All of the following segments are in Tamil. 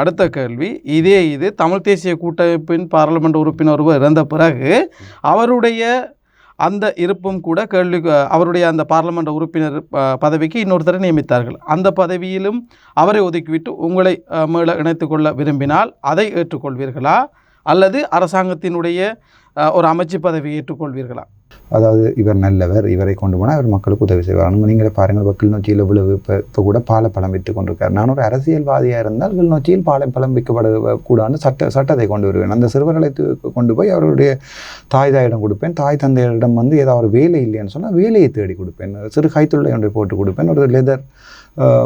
அடுத்த கேள்வி இதே இது தமிழ் தேசிய கூட்டமைப்பின் பாராளுமன்ற உறுப்பினர் ஒருவர் இறந்த பிறகு அவருடைய அந்த இருப்பும் கூட கேள்வி அவருடைய அந்த பாராளுமன்ற உறுப்பினர் பதவிக்கு இன்னொருத்தரை நியமித்தார்கள். அந்த பதவியிலும் அவரை ஒதுக்கிவிட்டு உங்களை மேல இணைத்து கொள்ள விரும்பினால் அதை ஏற்றுக்கொள்வீர்களா? அல்லது அரசாங்கத்தினுடைய ஒரு அமைச்சு பதவியை ஏற்றுக்கொள்வீர்களா? அதாவது இவர் நல்லவர் இவரை கொண்டு போனால் இவர் மக்களுக்கு உதவி செய்வார். நீங்களே பாருங்கள் இப்போ கிளிநொச்சியில் இவ்வளவு இப்போ இப்போ கூட பாலப்பழம் விற்று கொண்டிருக்கார். நான் ஒரு அரசியல்வாதியாக இருந்தால் கிளிநொச்சியில் பாலப்பழம் விற்கப்பட கூடாது சட்ட சட்டத்தை கொண்டு வருவேன். அந்த சிறுவர்களை கொண்டு போய் அவருடைய தாய் தாயிடம் கொடுப்பேன். தாய் தந்தையரிடம் வந்து ஏதாவது ஒரு வேலை இல்லைன்னு சொன்னால் வேலையை தேடி கொடுப்பேன். சிறு கைத்தொழிலை ஒன்றை போட்டு கொடுப்பேன். ஒரு லெதர்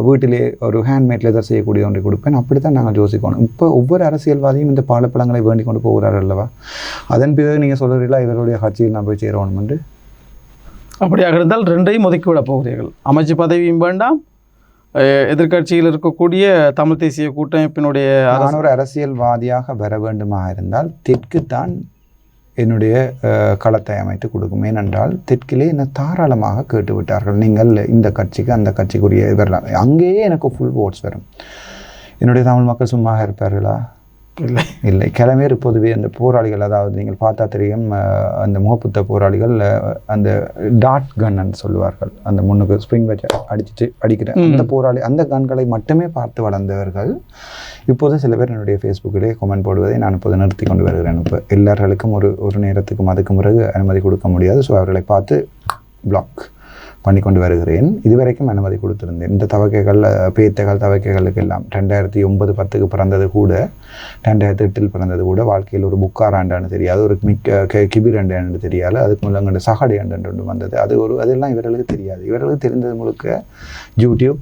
வீட்டிலே ஒரு ஹேண்ட்மேட் லெதர் செய்யக்கூடிய ஒன்றை கொடுப்பேன். அப்படி தான் நாங்கள் யோசிக்கணும். இப்போ ஒவ்வொரு அரசியல்வாதியும் இந்த பாலப்பழங்களை வேண்டி கொண்டு போகிறார் அல்லவா? அதன் பிறகு நீங்கள் சொல்கிறீங்களா இவருடைய கட்சியில் நான் போய் சேரணும் என்று? அப்படியாக இருந்தால் ரெண்டையும் ஒதுக்கிவிட போகிறீர்கள். அமைச்சு பதவியும் வேண்டாம். அஹ், எதிர்க்கட்சியில் இருக்கக்கூடிய தமிழ் தேசிய கூட்டமைப்பினுடைய அரசியல்வாதியாக வர வேண்டுமா இருந்தால் தெற்குத்தான் என்னுடைய களத்தை அமைத்து கொடுக்கும். ஏனென்றால் தெற்கிலே என்னை தாராளமாக கேட்டுவிட்டார்கள். நீங்கள் இந்த கட்சிக்கு அந்த கட்சிக்குரிய வரலாம் அங்கேயே எனக்கு ஃபுல் ஓட்ஸ் வரும். என்னுடைய தமிழ் மக்கள் சும்மா இருப்பார்களா? இல்லை. இல்லை. கிளம்பேர் பொதுவே அந்த போராளிகள் அதாவது நீங்கள் பார்த்தா தெரியும் அந்த முகப்புத்த போராளிகள் அந்த டாட் கன் சொல்லுவார்கள். அந்த முன்னுக்கு ஸ்ப்ரிங் வச்சு அடிச்சுட்டு அடிக்கிற அந்த போராளி அந்த கன்களை மட்டுமே பார்த்து வளர்ந்தவர்கள். இப்போது சில பேர் என்னுடைய ஃபேஸ்புக்கிலே கமெண்ட் போடுவதை நான் இப்போது நிறுத்தி கொண்டு வருகிறேன். இப்போ எல்லார்களுக்கும் ஒரு ஒரு நேரத்துக்கும் அதுக்கு பிறகு அனுமதி கொடுக்க முடியாது. ஸோ அவர்களை பார்த்து பிளாக் பண்ணி கொண்டு வருகிறேன். இதுவரைக்கும் அனுமதி கொடுத்திருந்தேன். இந்த தவக்கைகள் பேத்தகள் பேத்தைகள் தவக்கைகளுக்கு எல்லாம் ரெண்டாயிரத்தி ஒன்பது பத்துக்கு பிறந்தது கூட ரெண்டாயிரத்தி எட்டில் பிறந்தது கூட வாழ்க்கையில் ஒரு புக்காராண்டான்னு தெரியாது ஒரு மிக்க கி- கிபிரண்டான்னு தெரியாது அதுக்கு முன்னங்கண்டு சகடை அண்டு ஒன்று வந்தது. அது ஒரு அதெல்லாம் இவர்களுக்கு தெரியாது. இவர்களுக்கு தெரிந்தது முழுக்க யூடியூப்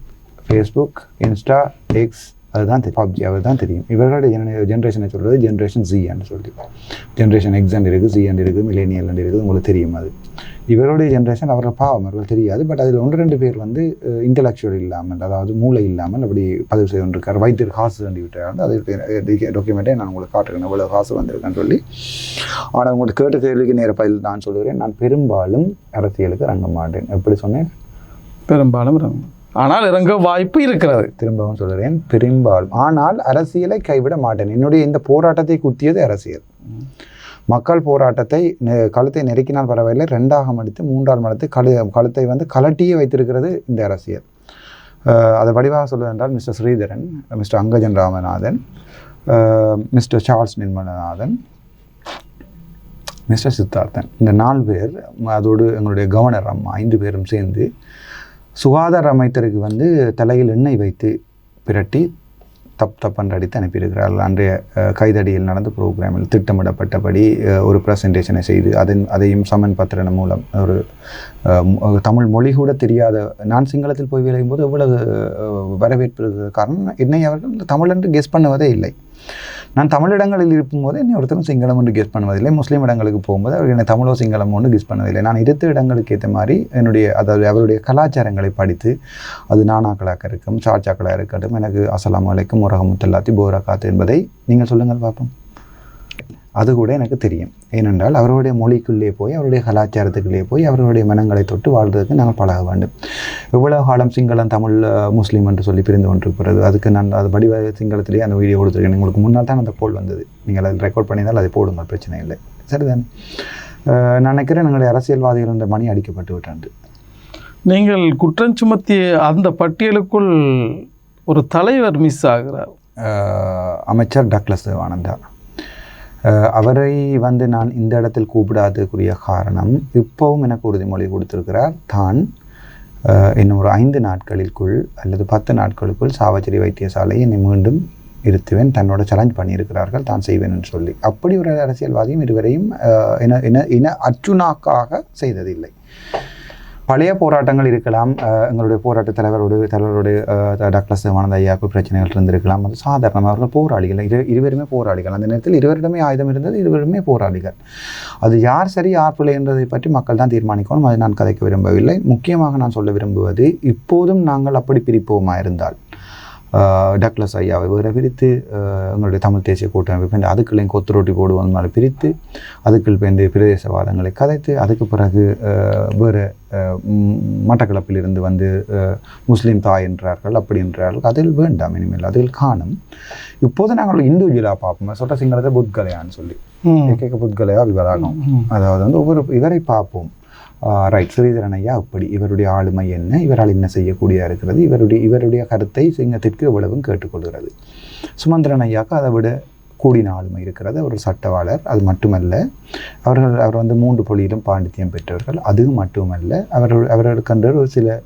ஃபேஸ்புக் இன்ஸ்டா எக்ஸ் அதுதான் தெரியும் பப்ஜி அது தான் தெரியும். இவர்களுடைய ஜென ஜென்ரேஷனை சொல்கிறது ஜென்ரேஷன் ஜி ஜின்னு சொல்லி ஜென்ரேஷன் எக்ஸாண்ட் இருக்குது ஜிஎண்ட் இருக்குது மிலேனியல் அண்ட் இருக்குது உங்களுக்கு தெரியும் அது. இவருடைய ஜென்ரேஷன் அவர்கள் பாவம் அவர்கள் தெரியாது. பட் அதில் ஒன்று ரெண்டு பேர் வந்து இன்டலெக்சுவல் இல்லாமல் அதாவது மூளை இல்லாமல் அப்படி பதிவு செய்து கொண்டிருக்கார் வைத்தியர் காசு வேண்டி விட்டார். அது டாக்குமெண்ட்டே நான் உங்களுக்கு காட்டுறேன் இவ்வளோ காசு வந்திருக்கேன்னு சொல்லி. ஆனால் உங்களுக்கு கேட்ட கேள்விக்கு நேர பதில் நான் சொல்லுகிறேன். நான் பெரும்பாலும் அரசியலுக்கு இறங்க மாட்டேன். எப்படி சொன்னேன்? பெரும்பாலும் இறங்கும் ஆனால் இறங்க வாய்ப்பு இருக்கிறது. திரும்பவும் சொல்கிறேன் பெரும்பாலும். ஆனால் அரசியலை கைவிட மாட்டேன். என்னுடைய இந்த போராட்டத்தை குத்தியது அரசியல். மக்கள் போராட்டத்தை நெ- கழுத்தை நெருக்கினால் பரவாயில்லை. ரெண்டாக மடித்து மூன்றால் மடித்து கழு கழுத்தை வந்து கலட்டியே வைத்திருக்கிறது இந்த அரசியல். அதை வடிவாக சொல்வதென்றால் mister Sridharan mister Angajan Ramanathan mister Charles Nirmalanathan mister Siddharthan. இந்த நாலு பேர் அதோடு எங்களுடைய கவர்னர் அம்மா ஐந்து பேரும் சேர்ந்து சுகாதார அமைச்சருக்கு வந்து தலையில் எண்ணெய் வைத்து பிரட்டி தப் தப்பன்று அடித்து அனுப்பியிருக்கிறார்கள். அன்றைய கைதடியில் நடந்த ப்ரோக்ராமில் திட்டமிடப்பட்டபடி ஒரு ப்ரெசன்டேஷனை செய்து அதன் அதையும் சமன் பத்திரன் மூலம் ஒரு தமிழ் மொழி கூட தெரியாத நான் சிங்களத்தில் போய் விளையும் போது எவ்வளவு வரவேற்பு காரணம் என்னை அவர்கள் தமிழ் என்று கெஸ் பண்ணுவதே இல்லை. நான் தமிழிடங்களில் இருக்கும்போது என்னை ஒருத்தரும் சிங்களம் என்று கெஸ் பண்ணுவதில்லை. முஸ்லீம் இடங்களுக்கு போகும்போது அவர்கள் என்னை தமிழோ சிங்களம் ஒன்று கெஸ் பண்ணுவதில்லை. நான் இருத்த இடங்களுக்கு ஏற்ற மாதிரி என்னுடைய அதாவது அவருடைய கலாச்சாரங்களை படித்து அது நானாக்களாக இருக்கும் சாட்சாக்களாக இருக்கட்டும். எனக்கு அஸ்ஸலாமு அலைக்கும் உரகமுத்தல்லாத்தி போரகாத்து என்பதை நீங்கள் சொல்லுங்கள் பார்ப்போம். அது கூட எனக்கு தெரியும். ஏனென்றால் அவருடைய மொழிக்குள்ளே போய் அவருடைய கலாச்சாரத்துக்குள்ளே போய் அவர்களுடைய மனங்களை தொட்டு வாழ்றதுக்கு நாங்கள் பழக வேண்டும். எவ்வளவு காலம் சிங்களம் தமிழ் முஸ்லீம் என்று சொல்லி பிரிந்து கொண்டிருக்கிறது. அதுக்கு நான் அது வடிவ சிங்களத்திலேயே அந்த வீடியோ கொடுத்துருக்கேன். உங்களுக்கு முன்னால் தான் அந்த கோல் வந்தது. நீங்கள் அதை ரெக்கார்ட் பண்ணியிருந்தால் அதை போடுங்கள் பிரச்சனை இல்லை. சரிதானே. நான் நினைக்கிறேன் எங்களுடைய அரசியல்வாதிகள் என்ற மணி அடிக்கப்பட்டு விட்டாண்டு நீங்கள் குற்றம் சுமத்திய அந்த பட்டியலுக்குள் ஒரு தலைவர் மிஸ் ஆகிறார். அமைச்சர் டக்ளஸ் தேவானந்தா. அவரை வந்து நான் இந்த இடத்தில் கூப்பிடாததுக்குரிய காரணம் இப்போவும் எனக்கு உறுதிமொழி கொடுத்திருக்கிறார். தான் இன்னும் ஒரு ஐந்து நாட்களுக்குள் அல்லது பத்து நாட்களுக்குள் சாவச்சேரி வைத்தியசாலையை என்னை மீண்டும் இருத்துவேன் தன்னோட சேலஞ்ச் பண்ணியிருக்கிறார்கள் தான் செய்வேன் என்று சொல்லி. அப்படி ஒரு அரசியல்வாதியும் இருவரையும் என இன இன இன அச்சுனாக்காக செய்ததில்லை. பழைய போராட்டங்கள் இருக்கலாம் எங்களுடைய போராட்ட தலைவரோடு தலைவருடைய டாக்டர் சிவானந்த ஐயாவுக்கு பிரச்சனைகள் இருந்திருக்கலாம். அது சாதாரணமாக அவர்கள் போராளிகள் இரு இருவருமே போராளிகள். அந்த நேரத்தில் இருவரிடமே ஆயுதம் இருந்தது இருவருமே போராளிகள். அது யார் சரி யார் பிள்ளை என்பதை பற்றி மக்கள் தான் தீர்மானிக்கணும். அதை நான் கதைக்க விரும்பவில்லை. முக்கியமாக நான் சொல்ல விரும்புவது இப்போதும் நாங்கள் அப்படி பிரிப்போமா இருந்தால் டக்ளஸ் ஐயாவை வேறு பிரித்து எங்களுடைய தமிழ் தேசிய கூட்டமைப்பு பேருந்து அதுக்குள்ளேயும் கொத்து ரொட்டி போடுவது மாதிரி பிரித்து அதுக்குள் பேருந்து பிரதேசவாதங்களை கதைத்து அதுக்கு பிறகு வேறு மட்டக்களப்பிலிருந்து வந்து முஸ்லீம் தாய் என்றார்கள் அப்படி என்றார்கள் அதில் வேண்டாம் இனிமேல் அதில் காணும் இப்போது நாங்கள் இண்டிவிஜுவலாக பார்ப்போம் சொல்கிற சிங்களத்தை புத்கலையான்னு சொல்லி. ஏகேக புத்கலையா விவராகம். அதாவது வந்து ஒவ்வொரு இவரை பார்ப்போம் ரைட் ஸ்ரீதரன் ஐயா அப்படி. இவருடைய ஆளுமை என்ன? இவரால் என்ன செய்யக்கூடிய இருக்கிறது? இவருடைய இவருடைய கருத்தை சிங்கத்திற்கு எவ்வளவும் கேட்டுக்கொள்கிறது. சுமந்திரன் ஐயாவுக்கு அதை விட கூடின ஆளுமை இருக்கிறது. அவர் சட்டவாளர். அது மட்டுமல்ல அவர்கள் அவர் வந்து மூன்று பொழியிலும் பாண்டித்யம் பெற்றவர்கள். அது மட்டுமல்ல அவர்கள் அவர்களுக்கென்று ஒரு சில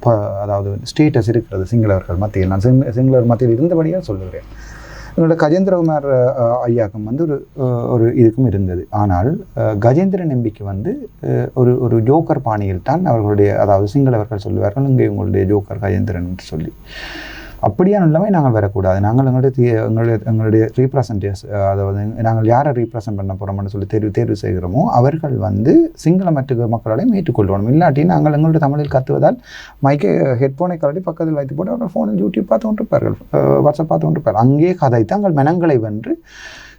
ப- அதாவது ஸ்டேட்டஸ் இருக்கிறது. சிங்களவர்கள் மத்தியில். நான் சிங்கள சிங்களவர் மத்தியில் இருந்தபடியாக சொல்லுகிறேன். எங்களோட கஜேந்திரகுமார் ஐயாக்கும் வந்து ஒரு ஒரு இதுக்கும் இருந்தது. ஆனால் கஜேந்திரன் கஜேந்திர நம்பிக்கை வந்து ஒரு ஒரு ஜோக்கர் பாணியில் தான் அவர்களுடைய அதாவது சிங்களவர்கள் சொல்லுவார்கள் இங்கே உங்களுடைய ஜோக்கர் கஜேந்திரன் என்று சொல்லி. அப்படியான நிலைமை நாங்கள் வரக்கூடாது. நாங்கள் எங்களுடைய எங்களுடைய எங்களுடைய ரீப்ரசன்டேஸ் அதாவது நாங்கள் யாரை ரீப்ரசன்ட் பண்ண போகிறோம்னு சொல்லி தேர்வு தேர்வு செய்கிறோமோ அவர்கள் வந்து சிங்கள மற்ற மக்களையும் ஏற்றுக்கொள்ளணும் இல்லாட்டி நாங்கள் எங்களுடைய தமிழில் கத்துவதால் மைக்கை ஹெட்ஃபோனை கலட்டி பக்கத்தில் வைத்து போட்டு அவர்கள் ஃபோனில் யூடியூப் பார்த்து கொண்டிருப்பார்கள். வாட்ஸ்அப் பார்த்து கொண்டிருப்பார்கள். அங்கே கதை தங்கள் மனங்களை வென்று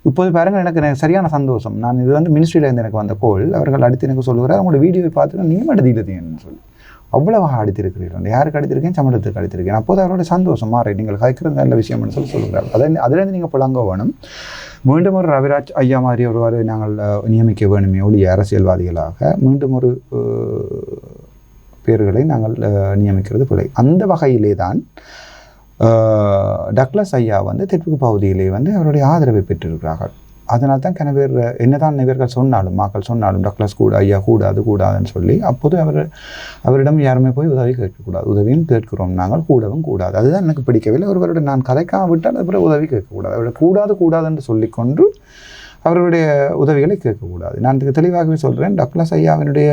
இப்போது பாருங்கள் எனக்கு எனக்கு சரியான சந்தோஷம். நான் இது வந்து மினிஸ்ட்ரியிலேருந்து எனக்கு வந்த கோல். அவர்கள் அடுத்து எனக்கு சொல்லுகிறார் அவங்களோட வீடியோவை பார்த்துட்டு நீங்கள் எடுத்தீங்கன்னு சொல்லி. அவ்வளவு அடித்திருக்கிறீர்கள். யாருக்கு அடித்திருக்கேன்? சமூகத்துக்கு அடித்திருக்கேன். அப்போது அவரோட சந்தோஷம் மாறி நீங்கள் கதைக்கிறது நல்ல விஷயம்னு சொல்லி சொல்கிறார். அதை அதிலேருந்து நீங்கள் புலங்க வேணும். மீண்டும் ஒரு ரவிராஜ் ஐயா மாதிரி ஒருவாறு நாங்கள் நியமிக்க வேணுமே ஒழிய அரசியல்வாதிகளாக மீண்டும் ஒரு பேர்களை நாங்கள் நியமிக்கிறது பிழை. அந்த வகையிலே தான் டக்ளஸ் ஐயா வந்து தெற்கு பகுதியிலே வந்து அவருடைய ஆதரவை பெற்றிருக்கிறார்கள். அதனால தான் கணவர் என்னதான் இவர்கள் சொன்னாலும் மக்கள் சொன்னாலும் டக்ளஸ் கூட ஐயா கூடாது கூடாதுன்னு சொல்லி அப்போது அவர் அவரிடம் யாருமே போய் உதவி கேட்கக்கூடாது. உதவியும் கேட்கிறோம். நாங்கள் கூடவும் கூடாது. அதுதான் எனக்கு பிடிக்கவில்லை. ஒருவருடைய நான் கதைக்காம விட்டால் உதவி கேட்கக்கூடாது. அவருடைய கூடாது கூடாதுன்னு சொல்லிக்கொண்டு அவர்களுடைய உதவிகளை கேட்கக்கூடாது. நான் இதுக்கு தெளிவாகவே சொல்கிறேன் டக்ளஸ் ஐயாவினுடைய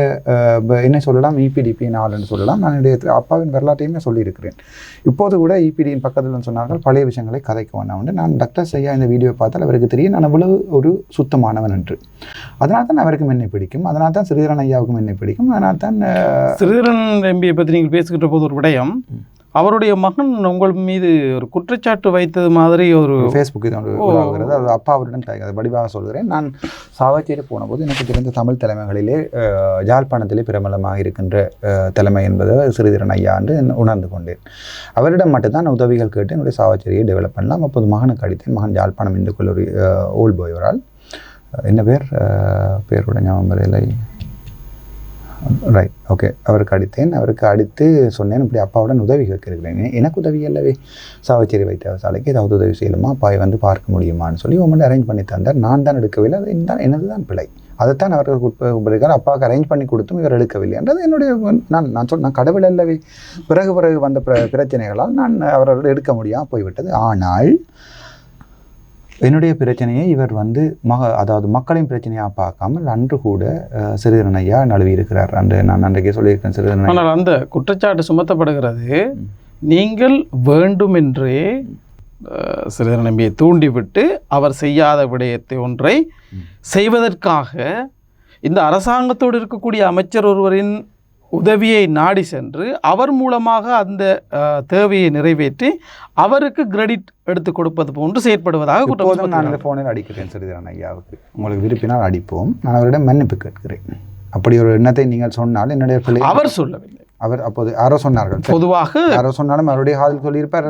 என்ன சொல்லலாம்? இபிடிபி நாள்னு சொல்லலாம். நான் என்னுடைய அப்பாவின் வரலாற்றையுமே சொல்லியிருக்கிறேன். இப்போது கூட இபிடியின் பக்கத்தில் வந்து சொன்னார்கள் பழைய விஷயங்களை கதைக்க வேண்டாம் நான் டக்ளஸ் ஐயா இந்த வீடியோ பார்த்தால் அவருக்கு தெரியும். நான் அவ்வளவு ஒரு சுத்தமானவன் என்று. அதனால தான் அவருக்கும் என்னை பிடிக்கும். அதனால தான் ஸ்ரீதரன் ஐயாவுக்கும் என்னை பிடிக்கும். அதனால தான் சிறிதரன் எம்பியை பற்றி நீங்கள் பேசுகின்ற போது ஒரு விடயம். அவருடைய மகன் உங்கள் மீது ஒரு குற்றச்சாட்டு வைத்தது மாதிரி ஒரு ஃபேஸ்புக் இது உருவாகிறது. அது அப்பா அவரிடம் அதை வடிவாக சொல்கிறேன். நான் சாவச்சேரி போனபோது எனக்கு தெரிந்த தமிழ் தலைமைகளிலே அஹ், யாழ்ப்பாணத்திலே பிரபலமாக இருக்கின்ற தலைமை என்பது சிறிதரன் ஐயா என்று உணர்ந்து கொண்டேன். அவரிடம் மட்டும்தான் உதவிகள் கேட்டு என்னுடைய சாவச்சேரியை டெவலப் பண்ணலாம். அப்போது மகனுக்கு அடித்தேன் மகன் யாழ்ப்பாணம் இந்து கல்லூரி ஓல்ட் போயவரால் என்ன பேர்? பேரோட ஞாபகம் வரையிலை ரைட் ஓகே அவருக்கு அடித்தேன். அவருக்கு அடித்து சொன்னேன். இப்படி அப்பாவுடன் உதவி கேட்கிறேன். எனக்கு உதவி அல்லவே? சாவச்சேரி வைத்தியசாலைக்கு ஏதாவது உதவி செய்யணுமா? அப்பாவை வந்து பார்க்க முடியுமான்னு சொல்லி உங்கள்கிட்ட அரேஞ்ச் பண்ணி தந்தார். நான் தான் எடுக்கவில்லை. அது தான் எனது தான் பிழை. அதைத்தான் அவர்கள் உட்ப- அப்பாவுக்கு அரேஞ்ச் பண்ணி கொடுத்தும் இவர் எடுக்கவில்லை என்றது என்னுடைய நான் நான் சொல் நான் கடவுள் அல்லவே. பிறகு பிறகு வந்த பிர பிரச்சனைகளால் நான் அவர்கள் எடுக்க முடியாமல் போய்விட்டது. ஆனால் என்னுடைய பிரச்சனையை இவர் வந்து மக அதாவது மக்களின் பிரச்சனையாக பார்க்காமல் அன்று கூட ஐயா நழுவி இருக்கிறார். அன்று நான் அன்றைக்கே சொல்லியிருக்கேன் சிறிதரன் ஐயா. ஆனால் அந்த குற்றச்சாட்டு சுமத்தப்படுகிறது. நீங்கள் வேண்டுமென்றே நம்பியை தூண்டிவிட்டு அவர் செய்யாத விடயத்தை ஒன்றை செய்வதற்காக இந்த அரசாங்கத்தோடு இருக்கக்கூடிய அமைச்சர் ஒருவரின் உதவியை நாடி சென்று அவர் மூலமாக அந்த தேவையை நிறைவேற்றி அவருக்கு கிரெடிட் எடுத்து கொடுப்பது போன்று செயற்படுவதாக குற்றம் நான் இந்த. ஃபோனில் அடிக்கிறேன் சிறிதரன் ஐயாவுக்கு? உங்களுக்கு விருப்பினால் அடிப்போம். நான் அவரிடம் மன்னிப்பு கேட்கிறேன். அப்படி ஒரு எண்ணத்தை நீங்கள் சொன்னால் என்னுடைய பிள்ளை அவர் சொல்லவில்லை. அவர் அப்போது யாரோ சொன்னார்கள். பொதுவாக யாரோ சொன்னாலும் அவருடைய காதில் சொல்லியிருப்பார்.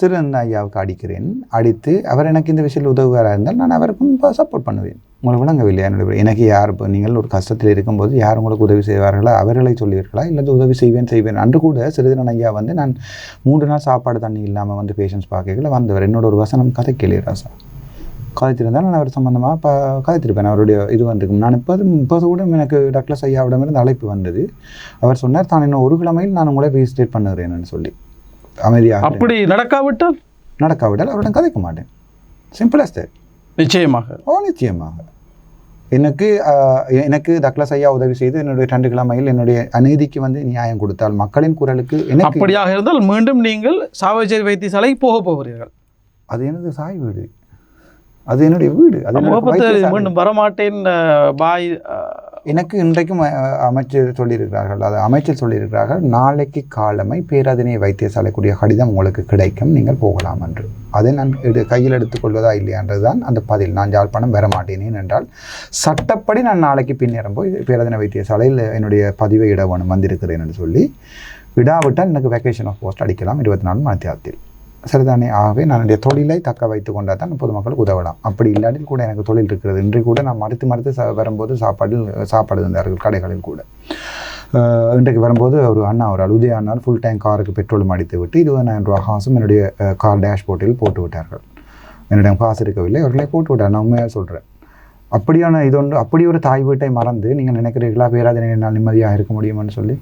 சிறந்த ஐயாவுக்கு அடிக்கிறேன். அடித்து அவர் எனக்கு இந்த விஷயத்தில் உதவுகாராக இருந்தால் நான் அவருக்கும் சப்போர்ட் பண்ணுவேன். உங்களுக்கு விளங்கவில்லை என்னுடைய எனக்கு யார் இப்போ நீங்கள் ஒரு கஷ்டத்தில் இருக்கும்போது யார் உங்களுக்கு உதவி செய்வார்களா? அவர்களை சொல்லுவீர்களா இல்லை உதவி செய்வேன் செய்வேன். அன்று கூட சிறிதரன் ஐயா வந்து நான் மூன்று நாள் சாப்பாடு தண்ணி இல்லாமல் வந்து பேஷண்ட்ஸ் பார்க்கல வந்தவர். என்னோட ஒரு வசனம் கதை ராசா. கதைத்திருந்தால் நான் அவர் சம்மந்தமாக இப்போ கதைத்திருப்பேன். அவருடைய இது வந்திருக்கும் நான் இப்போது இப்போது கூட எனக்கு டக்ளஸ் ஐயாவிடமிருந்து அழைப்பு வந்தது. அவர் சொன்னார் தான் இன்னும் ஒரு கிழமையில் நான் உங்களை ரிஜிஸ்ட்ரேட் பண்ணுகிறேன்னு சொல்லி. அமைதியாக அப்படி நடக்காவிட்டால்? நடக்காவிட்டால் அவரிடம் கதைக்க மாட்டேன். சிம்பிளஸ்ட் நிச்சயமாக. ஓ நிச்சயமாக. எனக்கு எனக்கு தக்லஸ் ஐயா உதவி செய்து என்னுடைய ரெண்டு கிழமையில் என்னுடைய அநீதிக்கு வந்து நியாயம் கொடுத்தால் மக்களின் குரலுக்கு அப்படியாக இருந்தால் மீண்டும் நீங்கள் சாவச்சேரி வைத்தியசாலைக்கு போக போகிறீர்கள். அது எனது சாய் வீடு. அது என்னுடைய வீடு. அது வைத்தியசாலை. மீண்டும் வரமாட்டேன் பாய் எனக்கு இன்றைக்கும் அமைச்சர் சொல்லியிருக்கிறார்கள். அது அமைச்சர் சொல்லியிருக்கிறார்கள் நாளைக்கு காலமை பேராதனை வைத்தியசாலைக்குரிய கடிதம் உங்களுக்கு கிடைக்கும் நீங்கள் போகலாம் என்று. அதை நான் எடு கையில் எடுத்துக்கொள்வதா இல்லையான்றது தான் அந்த பதில். நான் யாழ்ப்பாணம் வர மாட்டேனேன் என்றால் சட்டப்படி நான் நாளைக்கு பின்னேறம் போய் பேராதனை வைத்தியசாலையில் என்னுடைய பதிவை இட வேணும் வந்திருக்கிறேன் என்று சொல்லி விடாவிட்டால் எனக்கு வெக்கேஷன் ஆஃப் போஸ்ட் அடிக்கலாம் இருபத்தி நாலு மணித்தியாலத்தில் சரிதானே? ஆகவே நான் என்னுடைய தொழிலை தக்க வைத்து கொண்டால் தான் பொதுமக்களுக்கு உதவலாம். அப்படி இல்லாட்டில் கூட எனக்கு தொழில் இருக்கிறது. இன்று கூட நான் மறுத்து மறுத்து ச வரும்போது சாப்பாடு சாப்பாடு தந்தார்கள் கடைகளில் கூட. இன்றைக்கு வரும்போது ஒரு அண்ணா ஒரு அழுதே அண்ணா ஃபுல் டேங்க் காருக்கு பெட்ரோலும் அடித்து விட்டு இருபதாயிரம் ரூபா காசும் என்னுடைய கார் கார் டேஷ்போர்ட்டில் போட்டு விட்டார்கள். என்னிடம் காசு இருக்கவில்லை. அவர்களை போட்டு விட்டார். நான் உண்மையாக சொல்கிறேன் அப்படியான இது ஒன்று அப்படி ஒரு தாய் வீட்டை மறந்து நீங்கள் நினைக்கிறீர்களா? பேராதனை என்னால் நிம்மதியாக இருக்க முடியுமான்னு சொல்லி?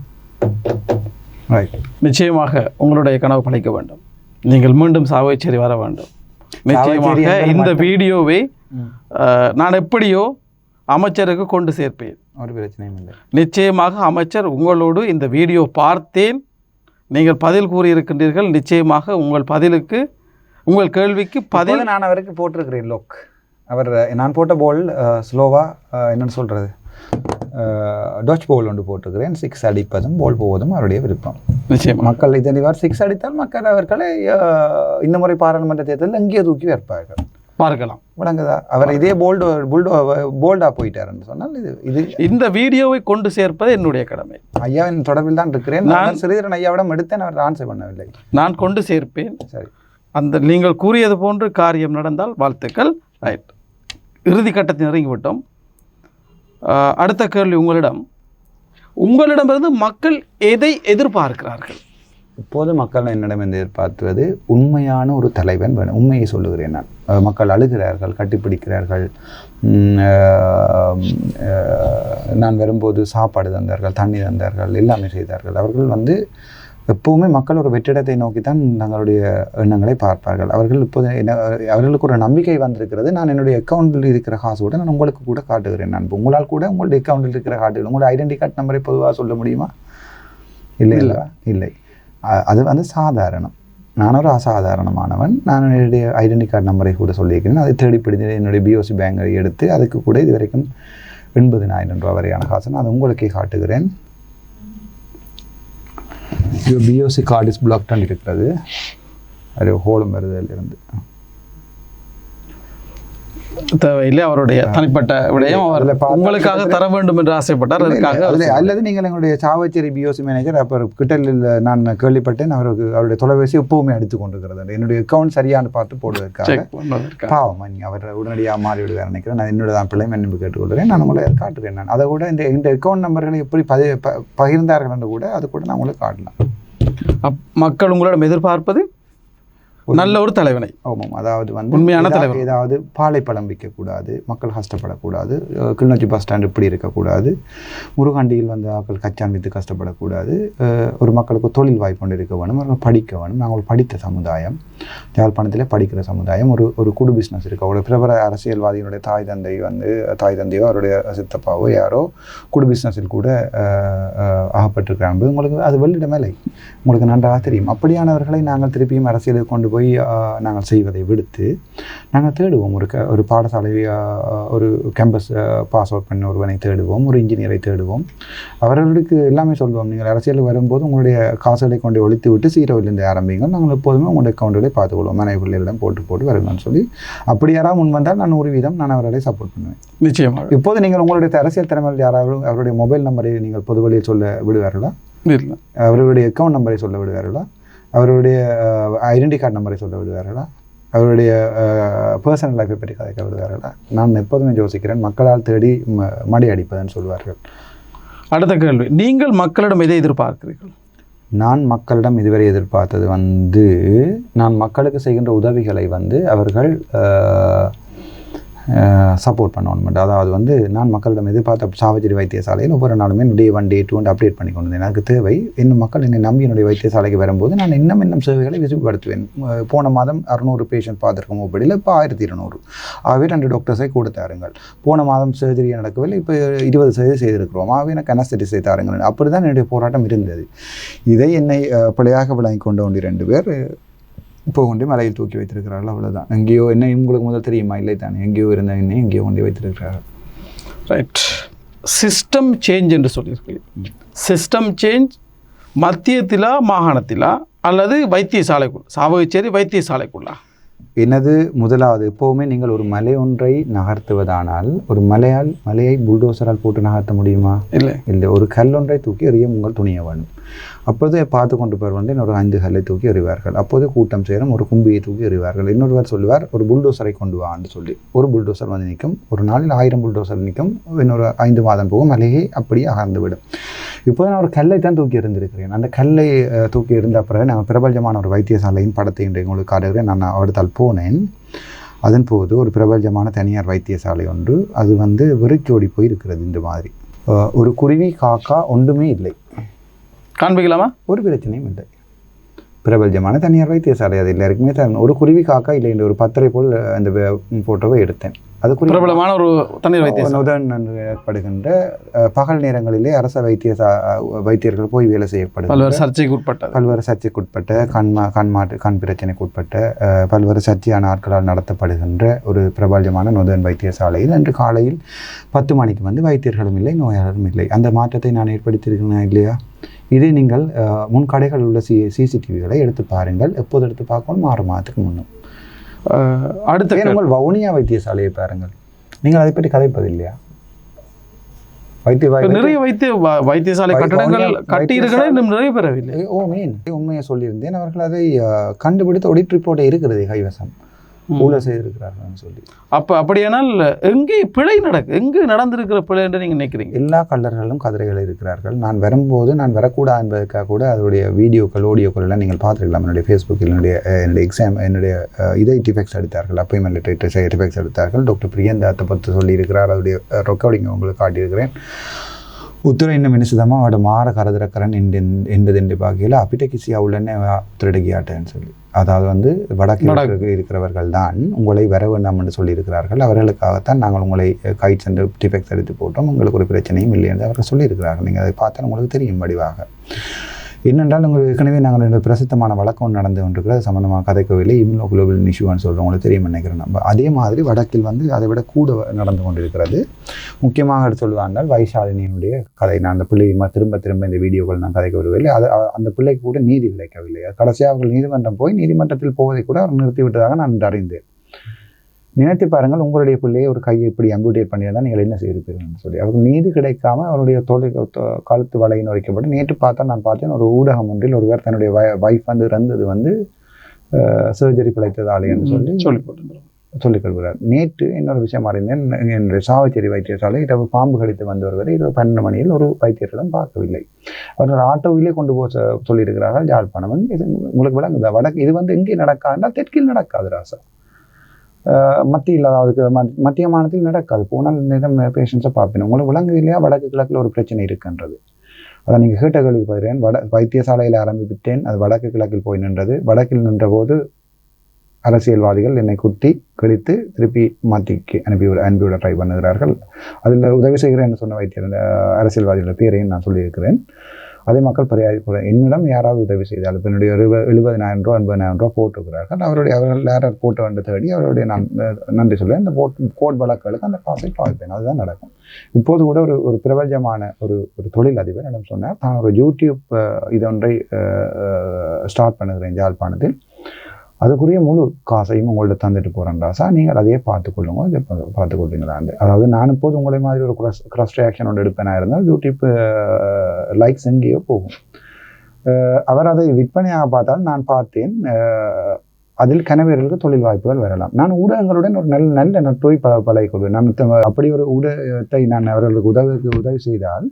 ரைட் நிச்சயமாக உங்களுடைய கனவு பழைக்க வேண்டும். நீங்கள் மீண்டும் சாவேச்சேரி வர வேண்டும். நிச்சயமாக இந்த. வீடியோவை நான் எப்படியோ அமைச்சருக்கு கொண்டு சேர்ப்பேன். ஒரு பிரச்சனையும் இல்லை. நிச்சயமாக அமைச்சர் உங்களோடு இந்த வீடியோ பார்த்தேன். நீங்கள் பதில் கூறியிருக்கின்றீர்கள். நிச்சயமாக உங்கள் பதிலுக்கு உங்கள் கேள்விக்கு பதில் நான் அவருக்கு போட்டிருக்கிறேன் லோக். அவர் நான் போட்ட பால் ஸ்லோவாக என்னன்னு சொல்கிறது டச் பால் ஒன்று போட்டிருக்கிறேன். சிக்ஸ் அடிப்பதும் பால் போவதும் அவருடைய விருப்பம். நிச்சயமாக மக்கள் இதனிவார் சிக்ஸ் அடித்தால் மக்கள் அவர்களை இந்த முறை பாராளுமன்ற தேர்தலில் எங்கேயோ தூக்கி வைப்பார்கள் பார்க்கலாம். விளங்குதா? அவர் இதே போல்டு புல்டோ போல்டாக போயிட்டாருன்னு சொன்னால் இது இது இந்த வீடியோவை கொண்டு சேர்ப்பது என்னுடைய கடமை. ஐயாவின் தொடர்பில் தான் இருக்கிறேன். நான் சிறிதரன் ஐயாவிடம் எடுத்தேன் அவர் ஆன்சர் பண்ணவில்லை. நான் கொண்டு சேர்ப்பேன். சரி. அந்த நீங்கள் கூறியது போன்று காரியம் நடந்தால் வாழ்த்துக்கள். ரைட் இறுதி கட்டத்தில் நெருங்கிவிட்டோம் அடுத்த கேள்வி உங்களிடம். உங்களிடமிருந்து மக்கள் எதை எதிர்பார்க்கிறார்கள்? இப்போது மக்கள் என்னிடம் எதிர்பார்த்துவது உண்மையான ஒரு தலைவன் வேணும். உண்மையை சொல்லுகிறேன் நான். மக்கள் அழுகிறார்கள் கட்டிப்பிடிக்கிறார்கள். நான் வரும்போது சாப்பாடு தந்தார்கள் தண்ணி தந்தார்கள் எல்லாமே செய்தார்கள். அவர்கள் வந்து எப்பவுமே மக்கள் ஒரு வெற்றிடத்தை நோக்கி தான் தங்களுடைய எண்ணங்களை பார்ப்பார்கள். அவர்கள் இப்போது என்ன அவர்களுக்கு ஒரு நம்பிக்கை வந்திருக்கிறது. நான் என்னுடைய அக்கௌண்ட்டில் இருக்கிற காசு கூட நான் உங்களுக்கு கூட காட்டுகிறேன் நான் உங்களால் கூட உங்களுடைய அக்கௌண்ட்டில் இருக்கிற காட்டுகிறேன் உங்களுடைய ஐடென்டி கார்டு நம்பரை பொதுவாக சொல்ல முடியுமா? இல்லை இல்லை. இல்லை. அது வந்து சாதாரணம். நான் ஒரு அசாதாரணமானவன். நான் என்னுடைய ஐடென்டி கார்டு நம்பரை கூட சொல்லியிருக்கிறேன். அதை தேடி பிடித்து என்னுடைய பிஓசி பேங்கை எடுத்து அதுக்கு கூட இது வரைக்கும் எண்பதினாயிரம் ரூபா வரையான காசு நான் அதை உங்களுக்கே காட்டுகிறேன். பிஓசி கார்டு இஸ் பிளாக்டான் இருக்கிறது அது ஹோலும் வருது இருந்து. தேவையில்லை அவருடைய தனிப்பட்ட விடயம் அவர் உங்களுக்காக தர வேண்டும் என்று ஆசைப்பட்டார் அதுக்காக அல்லது நீங்கள் எங்களுடைய சாவச்சேரி பிஓசி மேனேஜர் அப்போ கிட்டலில் நான் கேள்விப்பட்டேன் அவருக்கு அவருடைய தொலைபேசி எப்பவுமே அடித்து கொண்டிருக்கிறது என்னுடைய அக்கௌண்ட் சரியானு பார்த்து போடுவதற்காக பாவம் நீ அவர் உடனடியாக மாறி விடுவார் நினைக்கிறேன். நான் என்னோட தான் பிள்ளை மன்னிப்பு கேட்டுக்கொள்கிறேன். நான் உங்களை அதை காட்டுறேன் நான். அதை கூட இந்த இந்த அக்கௌண்ட் நம்பர்களை எப்படி பதி பகிர்ந்தார்கள் என்று கூட அது கூட நான் உங்களுக்கு காட்டலாம். மக்கள் உங்களிடம் எதிர்பார்ப்பது? நல்ல ஒரு தலைவனை. ஆமாம். அதாவது வந்து உண்மையான தலைவர். ஏதாவது பாலைப்பழம் விற்கக்கூடாது மக்கள் கஷ்டப்படக்கூடாது கிளிநொச்சி பஸ் ஸ்டாண்ட் இப்படி இருக்கக்கூடாது முருகாண்டியில் வந்து மக்கள் கச்சான் விற்று கஷ்டப்படக்கூடாது ஒரு மக்களுக்கு தொழில் வாய்ப்பு கொண்டு இருக்க வேணும் அவர்கள் படிக்க வேணும். நாங்கள் படித்த சமுதாயம் யாழ்ப்பாணத்தில் படிக்கிற சமுதாயம் ஒரு ஒரு குடு பிஸ்னஸ் இருக்கு. ஒரு பிரபல அரசியல்வாதியினுடைய தாய் தந்தை வந்து தாய் தந்தையோ அவருடைய சித்தப்பாவோ யாரோ குடு பிஸ்னஸில் கூட அகப்பட்டிருக்கிறாங்க உங்களுக்கு அது வெள்ளிட மேலை உங்களுக்கு நன்றாக தெரியும். அப்படியானவர்களை நாங்கள் திருப்பியும் அரசியலுக்கு கொண்டு போய் நாங்கள் செய்வதை விடுத்து நாங்கள் தேடுவோம். ஒரு க ஒரு பாடசாலை ஒரு கேம்பஸ் பாஸ் அவுட் பண்ண ஒருவனை தேடுவோம் ஒரு இன்ஜினியரை தேடுவோம். அவர்களுக்கு எல்லாமே சொல்லுவோம். நீங்கள் அரசியலுக்கு வரும்போது உங்களுடைய காசுகளை கொண்டு ஒழித்து விட்டு சீரோவிலிருந்து ஆரம்பிங்க நாங்கள் எப்போதுமே உங்களுடைய அக்கௌண்ட்டுகளை பார்த்துக்கொள்வோம் மனைவி பிள்ளைகளிடம் போட்டு போட்டு வருங்கன்னு சொல்லி. அப்படி யாராவது முன் வந்தால் நான் ஒரு வீதம் நான் அவர்களை சப்போர்ட் பண்ணுவேன். நிச்சயமாக. இப்போது நீங்கள் உங்களுடைய அரசியல் திறமையில் யாராவது அவருடைய மொபைல் நம்பரை நீங்கள் பொதுவழியில் சொல்ல விடுவார்களா? இல்லை. அவருடைய அக்கௌண்ட் நம்பரை சொல்ல விடுவார்களா? அவருடைய ஐடென்டி கார்டு நம்பரை சொல்ல விடுவார்களா? அவருடைய பர்சனல் லைஃப்பை பற்றி கதைக்க விடுவார்களா? நான் எப்போதுமே யோசிக்கிறேன் மக்களால் தேடி ம- மடி அடிப்பதுன்னு சொல்வார்கள். அடுத்த கேள்வி. நீங்கள் மக்களிடம் எதை எதிர்பார்க்கிறீர்கள்? நான் மக்களிடம் இதுவரை எதிர்பார்த்தது வந்து நான் மக்களுக்கு செய்கின்ற உதவிகளை வந்து அவர்கள் சப்போர்ட் பண்ணணும் அதாவது வந்து நான் மக்களிடம் எதிர்பார்த்த சாவச்சேரி வைத்தியசாலையில் ஒவ்வொரு நாளுமே day one day two update பண்ணி கொண்டு வந்தேன். எனக்கு தேவை இன்னும் மக்கள் என்னை நம்பி என்னுடைய வைத்தியசாலைக்கு வரும்போது நான் இன்னும் இன்னும் சேவைகளை விரிவுபடுத்துவேன். போன மாதம் அறுநூறு பேஷண்ட் பார்த்துருக்கோம் ஒப்படியில் இப்போ ஆயிரத்தி இருநூறு. ஆகவே ரெண்டு டாக்டர்ஸை கூட தாருங்கள். போன மாதம் சர்ஜரி நடக்கவில்லை இப்போ இருபது சர்ஜரி செய்திருக்கிறோம். ஆகவே எனக்கு அனஸ்தட்டிஸை தாருங்கள். அப்படி தான் என்னுடைய போராட்டம் இருந்தது. இதை என்னை பிழையாக விளங்கி கொண்ட ஒன்று ரெண்டு பேர் இப்போ கொண்டு மலையில் தூக்கி வைத்திருக்கிறார்கள். அவ்வளவுதான். எங்கேயோ என்ன உங்களுக்கு முதல் தெரியுமா? இல்லை தானே. எங்கேயோ இருந்த என்னை எங்கேயோ கொண்டு வைத்திருக்கிறார்கள். ரைட் சிஸ்டம் சேஞ்ச் என்று சொல்லியிருக்கீங்க சிஸ்டம் சேஞ்ச் மத்தியத்திலா மாகாணத்திலா அல்லது வைத்தியசாலைக்குள் சாவகச்சேரி வைத்தியசாலைக்குள்ளா? எனது முதலாவது எப்போவுமே நீங்கள் ஒரு மலை ஒன்றை நகர்த்துவதானால் ஒரு மலையால் மலையை புல்டோசரால் போட்டு நகர்த்த முடியுமா? இல்லை. இல்லை. ஒரு கல் ஒன்றை தூக்கி எறிய உங்கள் துணிய வேணும் அப்போது பார்த்து கொண்டு போய் வந்து இன்னொரு ஐந்து கல்லை தூக்கி எறிவார்கள். அப்போது கூட்டம் சேரும் ஒரு கும்பியை தூக்கி எறிவார்கள். இன்னொருவர் சொல்லுவார் ஒரு புல்டோசரை கொண்டு வான்னு சொல்லி. ஒரு புல்டோசர் வந்து நிற்கும். ஒரு நாளில் ஆயிரம் புல்டோசர் நிற்கும். இன்னொரு ஐந்து மாதம் போகும். மலையை அப்படியே அகர்ந்து விடும். இப்போ நான் ஒரு கல்லை தான் தூக்கி இருந்திருக்கிறேன் அந்த கல்லை தூக்கி இருந்த பிறகு நான் பிரபலமான ஒரு வைத்தியசாலையின் படத்தை இன்று உங்களுக்கு காட்டுகிறேன் நான் அவர்தால் போனேன். அதன் போது ஒரு பிரபலமான தனியார் வைத்தியசாலை ஒன்று. அது வந்து வெறிச்சோடி போய் இருக்கிறது இந்த மாதிரி. ஒரு குருவி காக்கா ஒன்றுமே இல்லை. காண்பிக்கலாமா? ஒரு பிரச்சனையும் இல்லை. பிரபலமான தனியார் வைத்தியசாலை அது எல்லாருக்குமே தரணும் ஒரு குருவி காக்கா இல்லை என்ற ஒரு பத்திரை போல் அந்த ஃபோட்டோவை எடுத்தேன். அது பிரபலமான ஒரு தண்ணீர் வைத்தியசாலை. நுதன் என்று ஏற்படுகின்ற பகல் நேரங்களிலே அரச வைத்தியசா வைத்தியர்கள் போய் வேலை செய்யப்படுது பல்வேறு சர்ச்சைக்கு உட்பட்டது பல்வேறு சர்ச்சைக்குட்பட்ட கண்மா கண்மாட்டு கண் பிரச்சனைக்குட்பட்ட அஹ், பல்வேறு சர்ச்சையான ஆட்களால் நடத்தப்படுகின்ற ஒரு பிரபல்யமான நுதன் வைத்தியசாலையில் அன்று காலையில் பத்து மணிக்கு வந்து வைத்தியர்களும் இல்லை நோயாளரும் இல்லை. அந்த மாற்றத்தை நான் ஏற்படுத்தியிருக்கிறேன் இல்லையா? இதே நீங்கள் முன் கடைகளில் உள்ள சி சிசிடிவிகளை எடுத்து பாருங்கள். எப்போது எடுத்து பார்க்கணும்? ஆறு மாதத்துக்கு முன்னும். அடுத்த உங்கள் வவுனியா வைத்தியசாலையை பாருங்கள். நீங்கள் அதை பற்றி கதைப்பது இல்லையா? வைத்திய நிறைய வைத்திய வைத்தியசாலை கட்டடங்கள் வைத்திய- கட்டி இருக்கிற இன்னும் நிறைய பெறவில்லை. ஓ மீன் உண்மையை சொல்லியிருந்தேன். அவர்கள் அதை கண்டுபிடித்து ஒடிட் ரிப்போர்ட் இருக்கிறது கைவசம். ஊழல் செய்திருக்கிறார்கள்னு சொல்லி. அப்போ அப்படியானால் எங்கே பிழை நடக்கு? எங்கு நடந்திருக்கிற பிழை என்று நீங்கள் நினைக்கிறீங்க? எல்லா கல்லர்களும் கதிரைகள் இருக்கிறார்கள். நான் வரும்போது நான் வரக்கூடாது என்பதற்காக கூட அதனுடைய வீடியோக்கள் ஓடியோக்கள் எல்லாம் நீங்கள் பார்த்துருக்கலாம். என்னுடைய ஃபேஸ்புக்கில் என்னுடைய என்னுடைய எக்ஸாம் என்னுடைய இதை டிஃபெக்ட்ஸ் எடுத்தார்கள் அப்பாயின்மெண்ட் லெட்டர் டிஃபெக்ட்ஸ் எடுத்தார்கள் டாக்டர் பிரியந்தாத்தை பற்றி சொல்லியிருக்கிறார். அதோடைய ரெக்கார்டிங் உங்களுக்கு காட்டியிருக்கிறேன். ಉತ್ತರ இன்னும் ಮೆಣಸಿದಮ್ಮ ಅವಡ மாற ಕರದರ ಕರನ್ ಎಂಡೆ ಎಂಡದೆಂಡೆ ಬಾಗಿಲ್ಲ ಅಪಿಟ ಕಿಸಿ ಅವಳನ್ನೇ ತಿರುಡಗಿ சொல்லி. அதாவது வந்து வடக்கு. இருக்கிறவர்கள் தான் உங்களை வர வேண்டாம் என்று சொல்லியிருக்கிறார்கள். அவர்களுக்காகத்தான் நாங்கள் உங்களை கை சென்று டிஃபெக்ட்ஸ் எடுத்து போட்டோம். உங்களுக்கு ஒரு பிரச்சனையும் இல்லை என்று அவர்கள் சொல்லியிருக்கிறார்கள். நீங்கள் அதை பார்த்தா உங்களுக்கு தெரியும் வடிவாக. என்னென்றால் உங்களுக்கு ஏற்கனவே நாங்கள் ரெண்டு பிரசித்தமான வழக்கம் நடந்து கொண்டிருக்கிறது அது சம்மந்தமாக கதைக்கவில்லை இம்னோ குளோபல் நிஷுவான்னு சொல்கிறோம் உங்களுக்கு தெரியும் நினைக்கிறேன் நம்ம. அதே மாதிரி வடக்கில் வந்து அதை விட கூட நடந்து கொண்டிருக்கிறது. முக்கியமாக எடுத்து சொல்லுவாங்கள் வைஷாலினியினுடைய கதை. நான் அந்த பிள்ளை திரும்ப திரும்ப இந்த வீடியோக்கள் நான் கதைக்க வருவதில்லை அது அந்த பிள்ளைக்கு கூட நீதி கிடைக்கவில்லை கடைசியாக அவர்கள் நீதிமன்றம் போய் நீதிமன்றத்தில் போவதை கூட அவர் நிறுத்தி விட்டதாக நான் அறிந்தேன். நினைத்து பாருங்கள் உங்களுடைய பிள்ளையை ஒரு கையை இப்படி அம்புடேட் பண்ணியிருந்தால் நீங்கள் என்ன செய்திருப்பீர்கள்னு சொல்லி. அவருக்கு நீதி கிடைக்காம அவருடைய தோலை தொ- கழுத்து வலையின் வைக்கப்பட்டு நேற்று பார்த்தா நான் பார்த்தேன் ஒரு ஊடகம் ஒன்றில் ஒருவர் தன்னுடைய வைஃப் வந்து இறந்தது வந்து சர்ஜரி பிழைத்ததாலே என்று சொல்லி சொல்லி போட்டு சொல்லிக் கொள்கிறார். நேற்று இன்னொரு விஷயம் அறிந்தேன் என்னுடைய சாவச்சேரி வைத்தியசாலை இரவு பாம்பு கடித்து வந்தவர் வரை இரவு பன்னெண்டு மணியில் ஒரு வைத்தியரிடம் பார்க்கவில்லை. அவர்கள் ஆட்டோவிலே கொண்டு போக சொல்லியிருக்கிறார்கள் யாழ்ப்பாணம் வந்து இது உங்களுக்கு விளங்குதா? வடக்கு இது வந்து எங்கே நடக்காதுன்னா தெற்கில் நடக்காது ராசா. மத்தியில் அதாவது மத்திய மாநிலத்தில் நடக்காது. போனால் நேரம் பேஷண்ட்ஸை பார்ப்பேன் உங்களுக்கு விலங்கு இல்லையா? வடக்கு கிழக்கில் ஒரு பிரச்சனை இருக்குன்றது. அதை நீங்கள் கேட்டகளுக்கு கேள்வி வட வைத்தியசாலையில் ஆரம்பித்தேன். அது வடக்கு கிழக்கில் போய் நின்றது. வடக்கில் நின்றபோது அரசியல்வாதிகள் என்னை குத்தி கழித்து திருப்பி மாற்றிக்கு அனுப்பி அனுப்பிவிட ட்ரை பண்ணுகிறார்கள். அதில் உதவி செய்கிறேன் சொன்ன வைத்திய அரசியல்வாதிகளோட பேரையும் நான் சொல்லியிருக்கிறேன். அதை மக்கள் பரிகாரிக்கிறார் என்னிடம் யாராவது உதவி செய்தால் இப்போ என்னுடைய எழுப எழுபதினாயிரம் ரூபா எண்பதாயிரம் ரூபா போட்டிருக்கிறார்கள். அவருடைய அவர்கள் யாராவது போட்டு வந்து தேடி அவருடைய நான் நன்றி சொல்வேன். இந்த போட் கோட் வழக்குகளுக்கு அந்த காசை பாவிப்பேன் அதுதான் நடக்கும். இப்போது கூட ஒரு ஒரு பிரபஞ்சமான ஒரு ஒரு தொழில் அதிபர் என்னிடம் சொன்னார் தான் ஒரு யூடியூப் இதொன்றை ஸ்டார்ட் பண்ணுகிறேன் ஜாழ்ப்பாணத்தில். அதுக்குரிய முழு காசையும் உங்கள்கிட்ட தந்துட்டு போகிறேன் ராசா. நீங்கள் அதையே பார்த்துக்கொள்ளுங்க. இதை பா- அதாவது நான் இப்போது உங்களை மாதிரி ஒரு க்ரஸ் க்ரஸ் ரியாக்ஷன் ஒன்று எடுப்பேனா இருந்தால் யூடியூப் லைக்ஸ் எங்கேயோ போகும். அவர் அதை விற்பனையாக பார்த்தால் நான் பார்த்தேன். அதில் கணவர்களுக்கு தொழில் வாய்ப்புகள் வரலாம். நான் ஊடகங்களுடன் ஒரு நல்ல நல்ல நட்பை பல பழகிக்கொள்வேன். நான் அப்படி ஒரு ஊடகத்தை நான் அவர்களுக்கு உதவிக்கு உதவி செய்தால்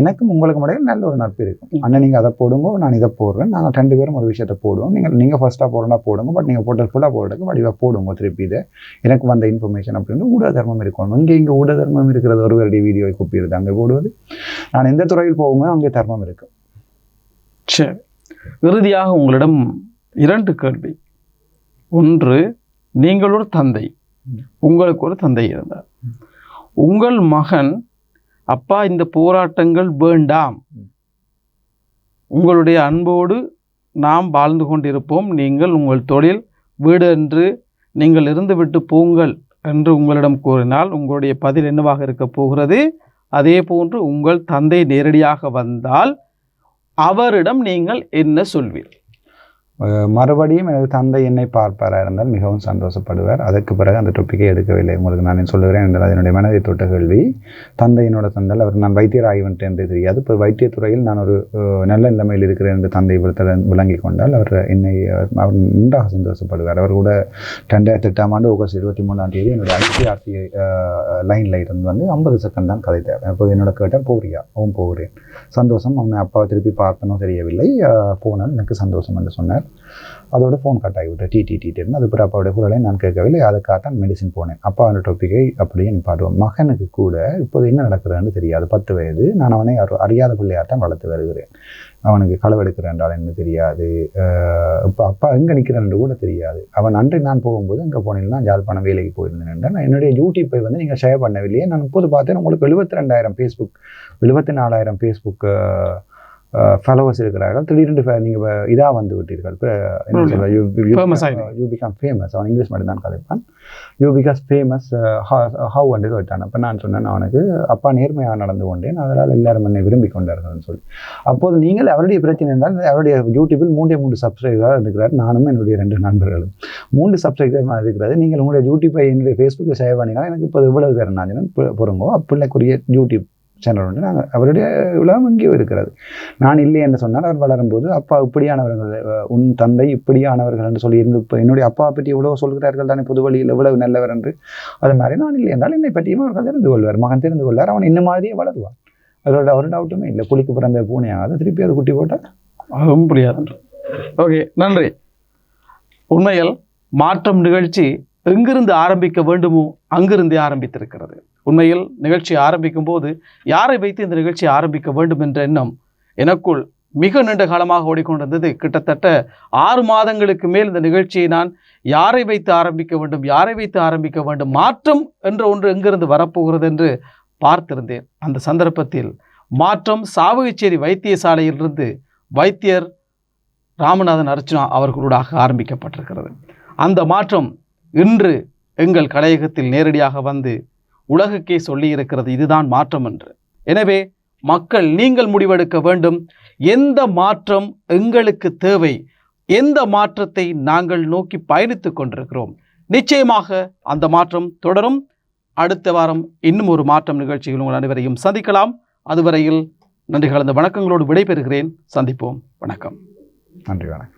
எனக்கும் உங்களுக்கு இடையில் நல்ல ஒரு நட்பு இருக்கும். அண்ணன் நீங்கள் அதை போடுங்க நான் இதை போடுறேன். நாங்கள் ரெண்டு பேரும் ஒரு விஷயத்தை போடுவோம். நீங்கள் நீங்கள் ஃபஸ்ட்டாக போடுறா போடுங்க பட் நீங்கள் போட்ட ஃபுல்லாக போடுறதுக்கு வடிவாக போடுங்க திருப்பி இதை. எனக்கு வந்த இன்ஃபர்மேஷன் அப்படின்னு ஊடக தர்மம் இருக்கணும். இங்கே இங்கே ஊடக தர்மம் இருக்கிறது ஒருவருடைய வீடியோவை கூப்பிடுது அங்கே போடுவது. நான் எந்த துறையில் போகுமோ அங்கே தர்மம் இருக்கு சரி. இறுதியாக உங்களிடம் இரண்டு கேள்வி. ஒன்று நீங்கள் ஒரு தந்தை உங்களுக்கு ஒரு தந்தை இருந்தார். உங்கள் மகன் அப்பா இந்த போராட்டங்கள் வேண்டாம். உங்களுடைய அன்போடு நாம் வாழ்ந்து கொண்டிருப்போம். நீங்கள் உங்கள் தொழில் வீடு என்று நீங்கள் இருந்துவிட்டு போங்கள் என்று உங்களிடம் கூறினால் உங்களுடைய பதில் என்னவாக இருக்க போகிறது? அதே போன்று உங்கள் தந்தை நேரடியாக வந்தால் அவரிடம் நீங்கள் என்ன சொல்வீர்? மறுபடியும் எனது தந்தை என்னை பார்ப்பாராக இருந்தால் மிகவும் சந்தோஷப்படுவார். அதற்கு பிறகு அந்த டொப்பிக்கை எடுக்கவில்லை. உங்களுக்கு நான் சொல்லுகிறேன் என்றால் என்னுடைய மனதை தொட்ட கேள்வி. தந்தை என்னோட தந்தால் அவர் நான் வைத்தியர் ஆகிவிட்டேன் என்று தெரியாது. இப்போ வைத்தியத்துறையில் நான் ஒரு நல்ல நிலைமையில் இருக்கிறேன் என்று தந்தை விழுத்த விளங்கி கொண்டால் அவர் என்னை அவர் நன்றாக சந்தோஷப்படுவார். அவர் கூட ரெண்டாயிரத்தி எட்டாம் ஆண்டு ஆகஸ்ட் இருபத்தி மூணாம் தேதி என்னுடைய ஐசிஆர்சி லைனில் இருந்து வந்து ஐம்பது செகண்ட் தான் கதைத்தார் அப்போது என்னோட கேட்டால் போறியா? அவன் போகிறேன். சந்தோஷம். அவனை அப்பாவை திருப்பி பார்ப்பனோ தெரியவில்லை. போனால் எனக்கு சந்தோஷம் என்று சொன்னார். அதோட ஃபோன் கட் ஆகிவிட்டேன் டி டி டின்னு அதுக்கப்புறம் அப்பாவோட குரலை நான் கேட்கவில்லை. அதுக்காக தான் மெடிசின் போனேன். அப்பா அந்த டாப்பிக்கை அப்படியே நிப்பாட்டுவோம் மகனுக்கு கூட இப்போது என்ன நடக்குதுன்னு தெரியாது. பத்து வயது. நான் அவனை அறி- அறியாத பிள்ளையார் தான் வளர்த்து வருகிறேன். அவனுக்கு களவெடுக்கிறேன் என்றால் என்ன தெரியாது. இப்போ அப்பா எங்கே நிற்கிறேன்னு கூட தெரியாது. அவன் அன்று நான் போகும்போது அங்கே போனேன்னா ஜாழ்ப்பாணம் வேலைக்கு போயிருந்தேன் நான் என்னுடைய யூடியூப்பை வந்து நீங்கள் ஷேர் பண்ணவில்லையே நான் இப்போது பார்த்தேன் உங்களுக்கு எழுபத்தி ரெண்டாயிரம் ஃபேஸ்புக் எழுபத்தி நாலாயிரம் ஃபேஸ்புக்கு ஃபாலோவர்ஸ் இருக்கிறார்கள். திடீரென்று நீங்கள் இதாக வந்து விட்டீர்கள். என்ன. சொல்ல. யூ பிகம் ஃபேமஸ் அவன் இங்கிலீஷ் மட்டும் தான் கதைப்பான். யூ பிகாஸ் ஃபேமஸ் ஹவு வந்து கேட்டான் அப்போ நான் சொன்னேன் அவனுக்கு அப்பா நேர்மையாக நடந்து கொண்டேன். அதனால் எல்லாரும் என்னை விரும்பி கொண்டார்கள்னு சொல்லி. அப்போது நீங்கள் அவருடைய பிரச்சனை இருந்தால் அவருடைய யூடியூபில் மூன்றே மூன்று சப்ஸ்கிரைபராக இருக்கிறார். நானும் என்னுடைய ரெண்டு நண்பர்களும். மூன்று சப்ஸ்கிரைபர் இருக்கிறது. நீங்கள் உங்களுடைய யூடியூப்பை என்னுடைய ஃபேஸ்புக்கை சேவ் பண்ணிங்கன்னா எனக்கு இப்போ இவ்வளவு தரேன் நான் பொறுங்கோ. பிள்ளைக்குரிய யூடியூப் சேனல் உண்டு. நாங்கள் அவருடைய உலகம் எங்கேயோ இருக்கிறது. நான் இல்லை என்று சொன்னால் அவர் வளரும்போது அப்பா இப்படியானவர்கள் உன் தந்தை இப்படியானவர்கள் என்று சொல்லி இருந்து இப்போ என்னுடைய அப்பா பற்றி எவ்வளவு சொல்கிறார்கள் தானே பொது வழியில் எவ்வளவு நல்லவர் என்று. அது மாதிரி நான் இல்லை என்றால் என்னை பற்றியும் அவர்கள் தெரிந்து கொள்வார். மகன் தெரிந்து கொள்வார். அவன் இன்னும் மாதிரியே வளருவான். அதோட ஒரு டவுட்டுமே இல்லை. குளிக்கு பிறந்த பூனையாவது திருப்பி அது குட்டி போட்டால்? அதுவும் புரியாது. ஓகே நன்றி. உண்மையில் மாற்றம் நிகழ்ச்சி எங்கிருந்து ஆரம்பிக்க வேண்டுமோ அங்கிருந்தே ஆரம்பித்திருக்கிறது. உண்மையில் நிகழ்ச்சி ஆரம்பிக்கும் போது யாரை வைத்து இந்த நிகழ்ச்சி ஆரம்பிக்க வேண்டும் என்ற எண்ணம் எனக்குள் மிக நீண்ட காலமாக ஓடிக்கொண்டிருந்தது. கிட்டத்தட்ட ஆறு மாதங்களுக்கு மேல் இந்த நிகழ்ச்சியை நான் யாரை வைத்து ஆரம்பிக்க வேண்டும் யாரை வைத்து ஆரம்பிக்க வேண்டும் மாற்றம் என்ற ஒன்று எங்கிருந்து வரப்போகிறது என்று பார்த்திருந்தேன். அந்த சந்தர்ப்பத்தில் மாற்றம் சாவகச்சேரி வைத்தியசாலையிலிருந்து வைத்தியர் ராமநாதன் அர்ச்சனா அவர்களூடாக ஆரம்பிக்கப்பட்டிருக்கிறது. அந்த மாற்றம் இன்று எங்கள் கலையகத்தில் நேரடியாக வந்து உலகுக்கே சொல்லியிருக்கிறது இதுதான் மாற்றம் என்று. எனவே மக்கள் நீங்கள் முடிவெடுக்க வேண்டும். எந்த மாற்றம் எங்களுக்கு தேவை? எந்த மாற்றத்தை நாங்கள் நோக்கி பயணித்துக் கொண்டிருக்கிறோம்? நிச்சயமாக அந்த மாற்றம் தொடரும். அடுத்த வாரம் இன்னும் ஒரு மாற்றம் நிகழ்ச்சியில் உங்கள் அனைவரையும் சந்திக்கலாம். அதுவரையில் நன்றி கலந்த வணக்கங்களோடு விடைபெறுகிறேன். சந்திப்போம். வணக்கம். நன்றி வணக்கம்.